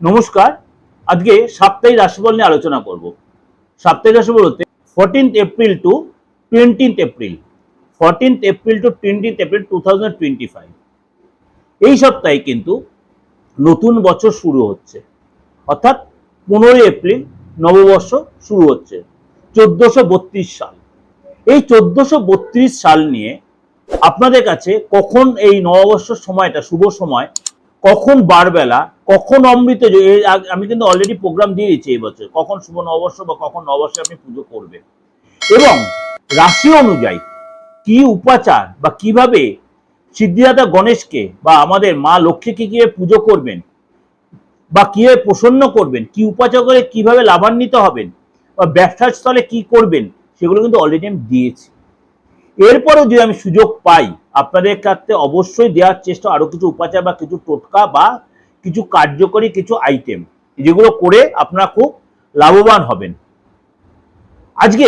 নমস্কার। আজকে সাপ্তাহিক রাশিফল নিয়ে আলোচনা করব। সাপ্তাহিক রাশিফল হতে fourteenth April to twentieth April fourteenth April to twentieth April two thousand twenty five এই সপ্তাহে কিন্তু নতুন বছর শুরু হচ্ছে। অর্থাৎ পনেরোই এপ্রিল নববর্ষ শুরু হচ্ছে। চোদ্দশো বত্রিশ সাল। এই চোদ্দশো বত্রিশ সাল নিয়ে আপনাদের কাছে কখন এই নববর্ষ সময়টা, শুভ সময় কখন বারবেলা, কখন অমৃত আমি কিন্তু অলরেডি প্রোগ্রাম দিয়ে দিচ্ছি এই বছর, কখন শুভ নববর্ষ বা কখন নববর্ষে আপনি পুজো করবেন। এবং রাশি অনুযায়ী কি উপাচার বা কীভাবে সিদ্ধিদাতা গণেশকে বা আমাদের মা লক্ষ্মীকে কীভাবে পুজো করবেন বা কীভাবে প্রসন্ন করবেন, কি উপাচার করে কীভাবে লাভান্বিত হবেন বা ব্যবসার স্থলে কি করবেন, সেগুলো কিন্তু অলরেডি আমি দিয়েছি। এরপরেও যদি আমি সুযোগ পাই, আপনাদের কাছে অবশ্যই দেওয়ার চেষ্টা, আরও কিছু উপাচার বা কিছু টোটকা বা কিছু কার্যকরী কিছু আইটেম যেগুলো করে আপনারা খুব লাভবান হবেন। আজকে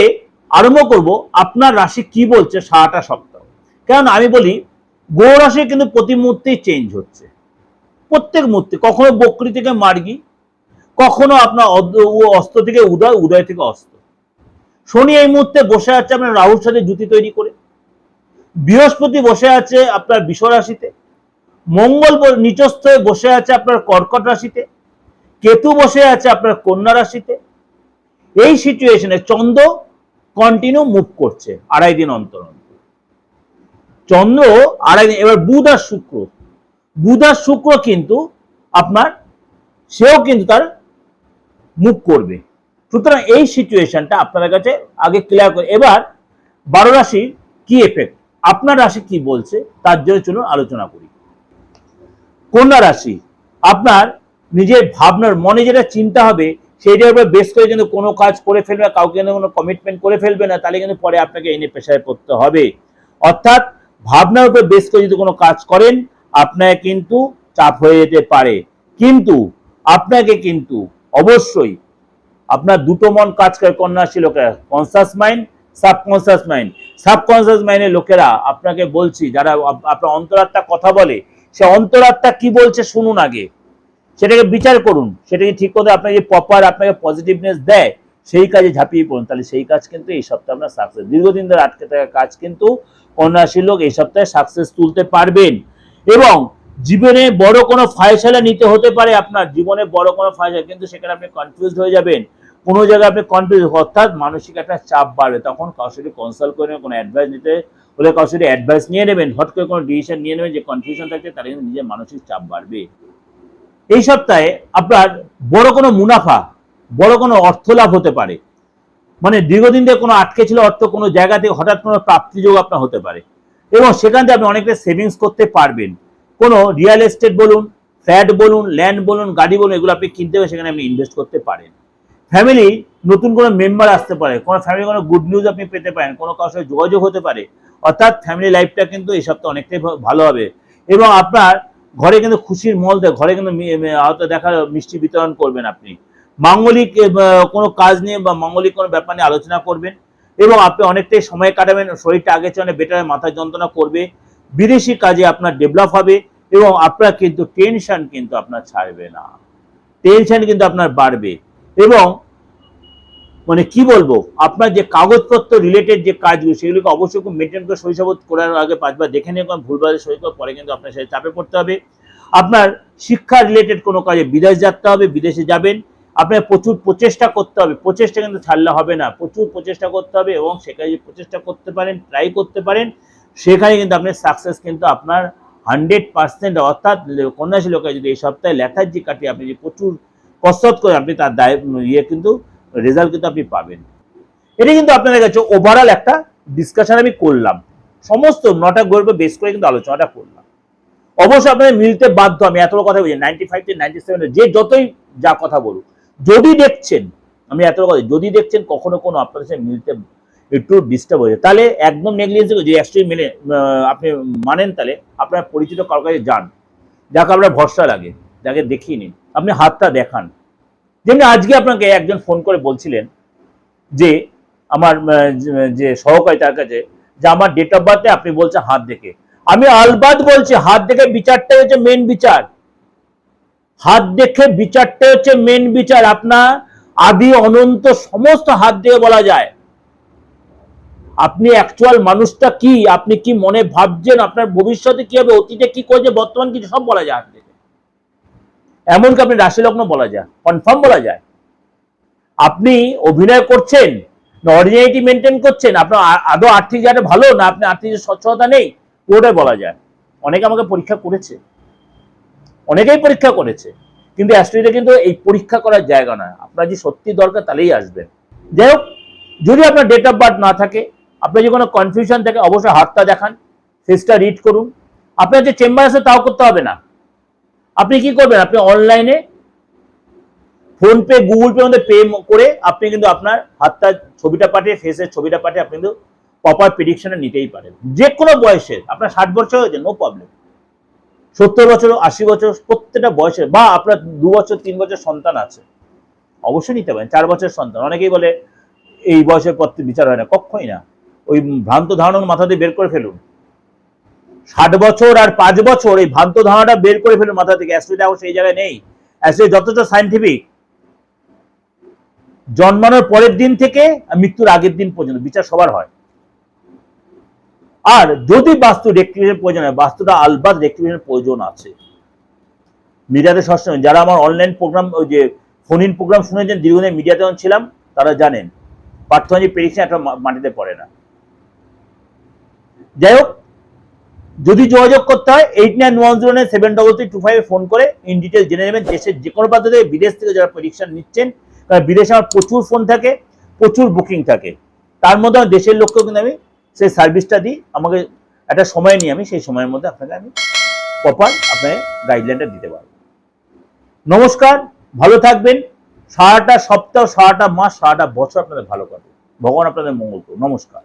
আরম্ভ করব আপনার রাশি কি বলছে সারাটা সপ্তাহ। কারণ আমি বলি গো রাশি কিন্তু প্রতি মুহূর্তেই চেঞ্জ হচ্ছে। প্রত্যেক মুহূর্তে, কখনো বকরি থেকে মার্গি, কখনো আপনার ও থেকে উদয় উদয় থেকে অস্ত্র শনি এই মুহূর্তে বসে আছে আপনার রাহুর সাথে জুতি তৈরি করে। বৃহস্পতি বসে আছে আপনার বিষ রাশিতে মঙ্গল নিচস্থ বসে আছে আপনার কর্কট রাশিতে, কেতু বসে আছে আপনার কন্যা রাশিতে। এই সিচুয়েশনে চন্দ্র কন্টিনিউ মুভ করছে, আড়াই দিন অন্তর চন্দ্র আড়াই দিন, এবার বুধ আর শুক্র। বুধ আর শুক্র কিন্তু আপনার, সেও কিন্তু তার মুভ করবে। সুতরাং এই সিচুয়েশনটা আপনাদের কাছে আগে ক্লিয়ার করে এবার বারো রাশির কি এফেক্ট আপনার রাশি কি বলছে, তার জন্য চলুন আলোচনা করি। কন্যা রাশি, আপনার নিজের ভাবনার মনে যেটা চিন্তা হবে সেইটার উপর বেশ করে কিন্তু কোনো কাজ করে ফেলবে কাউকে কিন্তু কোনো কমিটমেন্ট করে ফেলবে না, তাহলে কিন্তু পরে আপনাকে এনে পেশায় পড়তে হবে। অর্থাৎ ভাবনার উপর বেশ করে যদি কোনো কাজ করেন আপনাকে কিন্তু চাপ হয়ে যেতে পারে। কিন্তু আপনাকে কিন্তু অবশ্যই আপনার দুটো মন কাজ করে কন্যাশী লোকেরা conscious mind subconscious mind subconscious মাইন্ডের লোকেরা আপনাকে বলছি, যারা আপনার অন্তরাত্মা কথা বলে, সে অন্তরাত্মা কি বলছে শুনুন আগে। সেটাকে বিচার করুন। সেটাকে ঠিক করে আপনাকে প্রপার আপনাকে পজিটিভনেস দেয়, সেই কাজে ঝাঁপিয়ে পড়ুন। তাহলে সেই কাজ কিন্তু এই সপ্তাহে আপনার সাকসেস দীর্ঘদিন ধরে আটকে থাকা কাজ কিন্তু কন্যাশীল লোক এই সপ্তাহে সাকসেস তুলতে পারবেন। এবং জীবনে বড় কোনো ফায়সালা নিতে হতে পারে আপনার। জীবনে বড় কোনো ফায়সালা, কিন্তু সেখানে আপনি কনফিউজ হয়ে যাবেন। কোনো জায়গায় আপনি কনফিউজ অর্থাৎ মানসিক একটা চাপ বাড়বে তখন কারোর সাথে কনসাল্ট করে কোনো অ্যাডভাইস নিতে হলে কারোর সাথে অ্যাডভাইস নিয়ে নেবেন হট করে কোনো ডিসিশন নিয়ে নেবেন যে কনফিউশন থাকছে, তাহলে কিন্তু নিজের মানসিক চাপ বাড়বে। এই সপ্তাহে আপনার বড় কোনো মুনাফা, বড় কোনো অর্থ লাভ হতে পারে। মানে দীর্ঘদিন ধরে কোনো আটকে ছিল অর্থ কোনো জায়গা থেকে হঠাৎ কোনো প্রাপ্তিযোগ আপনার হতে পারে। এবং সেখান থেকে আপনি অনেকটা সেভিংস করতে পারবেন। কোনো রিয়েল এস্টেট বলুন ফ্ল্যাট বলুন ল্যান্ড বলুন, গাড়ি বলুন, এগুলো আপনি কিনতে হবে সেখানে আপনি ইনভেস্ট করতে পারেন। ফ্যামিলি নতুন কোনো মেম্বার আসতে পারে। কোনো ফ্যামিলি কোনো গুড নিউজ আপনি পেতে পারেন, কোনো কারোর সাথে যোগাযোগ হতে পারে। অর্থাৎ ফ্যামিলি লাইফটা কিন্তু এই সপ্তাহে অনেকটাই ভালো হবে। এবং আপনার ঘরে কিন্তু খুশির মহল দেয় ঘরে কিন্তু হয়তো দেখা, মিষ্টি বিতরণ করবেন আপনি। মাঙ্গলিক কোনো কাজ নিয়ে বা মাঙ্গলিক কোনো ব্যাপার নিয়ে আলোচনা করবেন এবং আপনি অনেকটাই সময় কাটাবেন, শরীরটা আগের চেয়ে অনেক বেটার মাথা যন্ত্রণা করবে, বিদেশি কাজে আপনার ডেভেলপ হবে এবং আপনার কিন্তু টেনশন কিন্তু আপনার ছাড়বে না। টেনশন কিন্তু আপনার বাড়বে। এবং মানে কি বলব, আপনার যে কাগজপত্র রিলেটেড যে কাজগুলো, সেগুলোকে অবশ্যই খুব মেনটেন করে শৈশবোধ করার আগে পাঁচবার দেখে নিয়ে কোনো ভুলভাল সই করে পরে কিন্তু আপনার সাথে চাপে পড়তে হবে। আপনার শিক্ষা রিলেটেড কোনো কাজে বিদেশ যাত্রা হবে, বিদেশে যাবেন, আপনার প্রচুর প্রচেষ্টা করতে হবে, প্রচেষ্টা কিন্তু ছাড়লে হবে না, প্রচুর প্রচেষ্টা করতে হবে এবং সেখানে যদি প্রচেষ্টা করতে পারেন ট্রাই করতে পারেন, সেখানে কিন্তু আপনার সাকসেস কিন্তু আপনার হান্ড্রেড পার্সেন্ট অর্থাৎ কন্যাশী লোকের যদি এই সপ্তাহে লেথার্জি কাটিয়ে আপনি যদি প্রচুর কসরত করে আপনি তার দায় ইয়ে কিন্তু রেজাল্ট কিন্তু আপনি পাবেন। এটা কিন্তু আপনাদের কাছে ওভারঅল একটা ডিসকাশন আমি করলাম। সমস্ত নটা গল্প বেস করে কিন্তু আলোচনাটা করলাম। অবশ্যই আপনাদের মিলতে বাধ্য, আমি এত কথা বলছি নাইনটি ফাইভ থেকে নাইনটি সেভেন যে যতই যা কথা বলুক, যদি দেখছেন, আমি এত কথা যদি দেখছেন কখনো কোনো আপনাদের সাথে মিলতে একটু ডিস্টার্ব হয়ে তাহলে একদম নেগলিজেন্স যে অ্যাকচুয়ালি মেনে আপনি মানেন তাহলে আপনার পরিচিত কারোর কাছে যান। যাকে আপনার ভরসা লাগে, যাকে দেখিয়ে নিন। আপনি হাতটা দেখান। যেমনি আজকে আপনাকে একজন ফোন করে বলছিলেন যে, আমার যে- সহকারী তার কাছে যে আমার ডেট অফ বার্থে আপনি বলছেন হাত দেখে। আমি আলবাদ বলছি, হাত দেখে বিচারটা হচ্ছে মেন বিচার। হাত দেখে বিচারটা হচ্ছে মেন বিচার। আপনার আদি, অনন্ত সমস্ত হাত দিয়ে বলা যায়। আপনি অ্যাকচুয়াল মানুষটা কি? আপনি কি মনে ভাবছেন আপনার ভবিষ্যতে কি হবে? অতীতে কি করছে? বর্তমান কিছু সব বলা যায় হাত থেকে এমনকি আপনি রাশি লগ্ন বলা যায় কনফার্ম বলা যায়। আপনি অভিনয় করছেন, না অরিজিনালিটি মেনটেন করছেন, আপনার আদৌ আর্থিক জায়গাটা ভালো, না আপনি আর্থিক যে নেই, পুরোটাই বলা যায়। অনেকে আমাকে পরীক্ষা করেছে। অনেকেই পরীক্ষা করেছে। কিন্তু অ্যাস্ট্রোলজিটা কিন্তু এই পরীক্ষা করার জায়গা নয়। আপনার যে সত্যি দরকার, তাহলেই আসবেন। যাই হোক, যদি আপনার ডেট অফ বার্থ না থাকে, আপনার যদি কোনো কনফিউশন থাকে, অবশ্যই হাতটা দেখান ফেসটা রিড করুন। আপনার যে চেম্বার আছে, তাও করতে হবে না। আপনি কি করবেন? আপনি অনলাইনে ফোনপে গুগল পে মধ্যে পে করে আপনি কিন্তু আপনার হাতটা ছবিটা পাঠিয়ে ফেসের ছবিটা পাঠিয়ে আপনি কিন্তু প্রপার প্রেডিকশনে নিতেই পারেন। যে কোনো বয়সের আপনার ষাট বছর হয়েছে নো প্রবলেম সত্তর বছর, আশি বছর, প্রত্যেকটা বয়সের বা আপনার দু বছর, তিন বছর সন্তান আছে, অবশ্যই নিতে পারেন, চার বছর সন্তান। অনেকেই বলে, এই বয়সের পর বিচার হয় না। কক্ষই না। ওই ভ্রান্ত ধারণা মাথা দিয়ে বের করে ফেলুন। ষাট বছর আর পাঁচ বছর এই ভ্রান্ত ধারণাটা বের করে ফেলুন মাথা থেকে। অবশ্য এই জায়গায় নেই। অ্যাসিড যথেষ্ট সাইন্টিফিক জন্মানোর পরের দিন থেকে মৃত্যুর আগের দিন পর্যন্ত বিচার সবার হয়। আর যদি বাস্তু রেক্টিফিকেশন প্রয়োজন হয়, বাস্তুটা আলবাদ রেক্টিফিকেশন প্রয়োজন আছে। মিডিয়াতে সবসময় যারা আমার অনলাইন প্রোগ্রাম ওই যে ফোন ইন প্রোগ্রাম শুনেছেন দীর্ঘদিন মিডিয়াতে যখন ছিলাম, তারা জানেন। পার্থবাজি প্রেডিকশন একটা মাটিতে পড়ে না। যাই হোক যদি যোগাযোগ করতে হয় eight nine one zero nine seven double three two ফাইভে ফোন করে ইন ডিটেল জেনে নেবেন দেশের যে কোনো প্রান্ত থেকে বিদেশ থেকে যারা প্রেডিকশন নিচ্ছেন, কারণ বিদেশে আমার প্রচুর ফোন থাকে, প্রচুর বুকিং থাকে। তার মধ্যে আমার দেশের লোককেও কিন্তু আমি সেই সার্ভিসটা দিই, আমাকে একটা সময় নিয়ে আমি সেই সময়ের মধ্যে আপনাকে আমি প্রপার আপনাকে গাইডলাইনটা দিতে পারব। নমস্কার, ভালো থাকবেন। সারাটা সপ্তাহ, সারাটা মাস, সারাটা বছর আপনাদের ভালো কাটবে ভগবান আপনাদের মঙ্গল করুন নমস্কার।